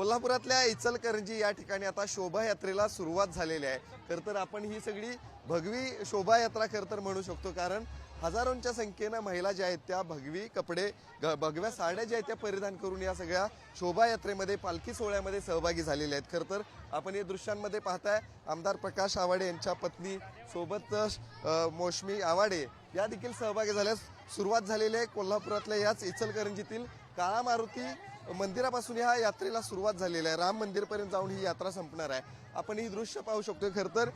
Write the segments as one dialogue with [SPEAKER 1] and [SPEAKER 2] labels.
[SPEAKER 1] कोल्हापुरातल्या इचलकरंजी या ठिकाणी आता शोभायात्रेला सुरुवात झालेली आहे. खरंतर आपण ही सगळी भगवी शोभायात्रा खरं तर म्हणू शकतो कारण हजारोंच्या संख्येनं महिला ज्या आहेत त्या भगवी कपडे ग- भगव्या साड्या ज्या आहेत त्या परिधान करून या सगळ्या शोभायात्रेमध्ये पालखी सोहळ्यामध्ये सहभागी झालेल्या आहेत. खरं तर आपण या दृश्यांमध्ये पाहताय आमदार प्रकाश आवाडे यांच्या पत्नी सोबत मोशमी आवाडे या देखील सहभागी झाल्यास सुरुवात झालेली आहे कोल्हापुरातल्या याच इचलकरंजीतील काळा मारुती मंदिरापासून ह्या यात्रेला सुरुवात झालेली आहे. राम मंदिरपर्यंत जाऊन ही यात्रा संपणार आहे. आपण ही दृश्य पाहू शकतो. खरं तर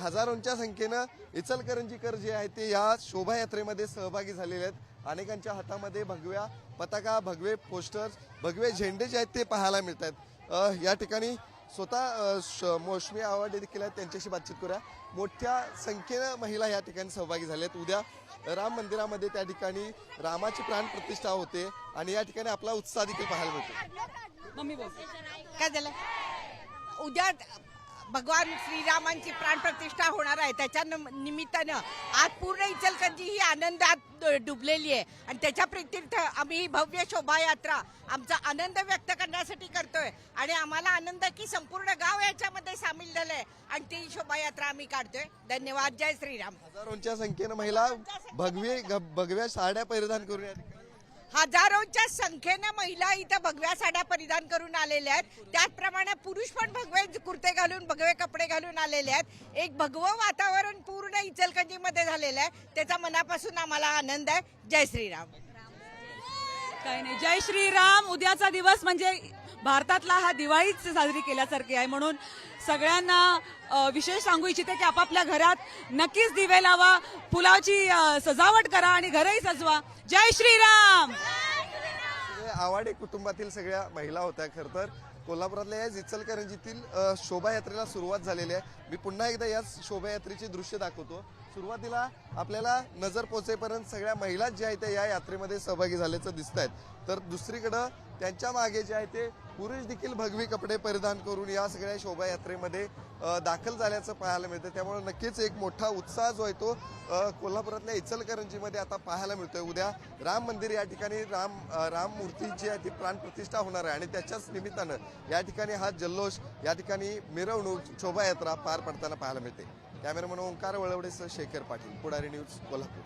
[SPEAKER 1] हजारोंच्या संख्येनं इचलकरंजीकर जे आहे ते या शोभायात्रेमध्ये सहभागी झालेले आहेत. अनेकांच्या हातामध्ये भगव्या पताका भगवे पोस्टर्स भगवे झेंडे जे आहेत ते पाहायला मिळत आहेत या ठिकाणी स्वतः मोसमी आवाडे देखील आहेत त्यांच्याशी बातचीत करूया. मोठ्या संख्येनं महिला या ठिकाणी सहभागी झाल्या आहेत उद्या राम मंदिरामध्ये त्या ठिकाणी रामाची प्राण प्रतिष्ठा होते आणि या ठिकाणी आपला उत्साह देखील पाहायला मिळतो.
[SPEAKER 2] काय झालं? उद्या भगवान श्रीरामांची प्राणप्रतिष्ठा होणार आहे. त्याच्या नम- निमित्तानं आज पूर्ण इचलकरंजी ही आनंदात डुबलेली आहे. आणि त्याच्या प्रीत्यर्थ आम्ही ही भव्य शोभायात्रा आमचा आनंद व्यक्त करण्यासाठी करतोय. आणि आम्हाला आनंद की संपूर्ण गाव याच्यामध्ये सामील झालंय. आणि ती शोभायात्रा आम्ही काढतोय. धन्यवाद. जय श्रीराम.
[SPEAKER 1] हजारोंच्या संख्येनं महिला भगवे भगव्या साड्या परिधान करून
[SPEAKER 2] हजारोंच्या संख्येनं महिला इथं भगव्या साड्या परिधान करून आलेल्या आहेत. त्याचप्रमाणे पुरुष पण भगवे कुर्ते घालून भगवे कपडे घालून आलेले आहेत. एक भगवं वातावरण पूर्ण इचलकंजीमध्ये झालेलं आहे. त्याचा मनापासून आम्हाला आनंद आहे. जय श्रीराम.
[SPEAKER 3] काही नाही. जय श्रीराम. उद्याचा दिवस म्हणजे भारतातला हा दिवाळीच साजरी केल्यासारखी आहे. म्हणून सगळ्यांना विशेष सांगू इच्छिते की आपापल्या घरात नक्कीच दिवे लावा पुलावची सजावट करा आणि घरही सजवा. जय श्रीराम!
[SPEAKER 1] आवाडे कुटुंबातील सगळ्या महिला होत्या खरं तर. कोल्हापुरातल्या या इचलकरंजीतील शोभायात्रेला सुरुवात झालेली आहे. मी पुन्हा एकदा या शोभायात्रेचे दृश्य दाखवतो. सुरुवातीला आपल्याला नजर पोचेपर्यंत सगळ्या महिला ज्या आहेत त्या या यात्रेमध्ये सहभागी झाल्याचं दिसत आहेत तर दुसरीकडं त्यांच्या मागे जे आहे ते पुरुष देखील भगवी कपडे परिधान करून या सगळ्या शोभायात्रेमध्ये दाखल झाल्याचं पाहायला मिळतं. त्यामुळे नक्कीच एक मोठा उत्साह जो आहे तो कोल्हापुरातल्या इचलकरंजीमध्ये आता पाहायला मिळतोय. उद्या राम मंदिर या ठिकाणी राम राम मूर्तीची आहे ती प्राणप्रतिष्ठा होणार आहे. आणि त्याच्याच निमित्तानं या ठिकाणी हा जल्लोष या ठिकाणी मिरवणूक शोभायात्रा पार पडताना पाहायला मिळते. कॅमेरामन ओंकार वळवडेसह शेखर पाटील पुढारी न्यूज कोल्हापूर.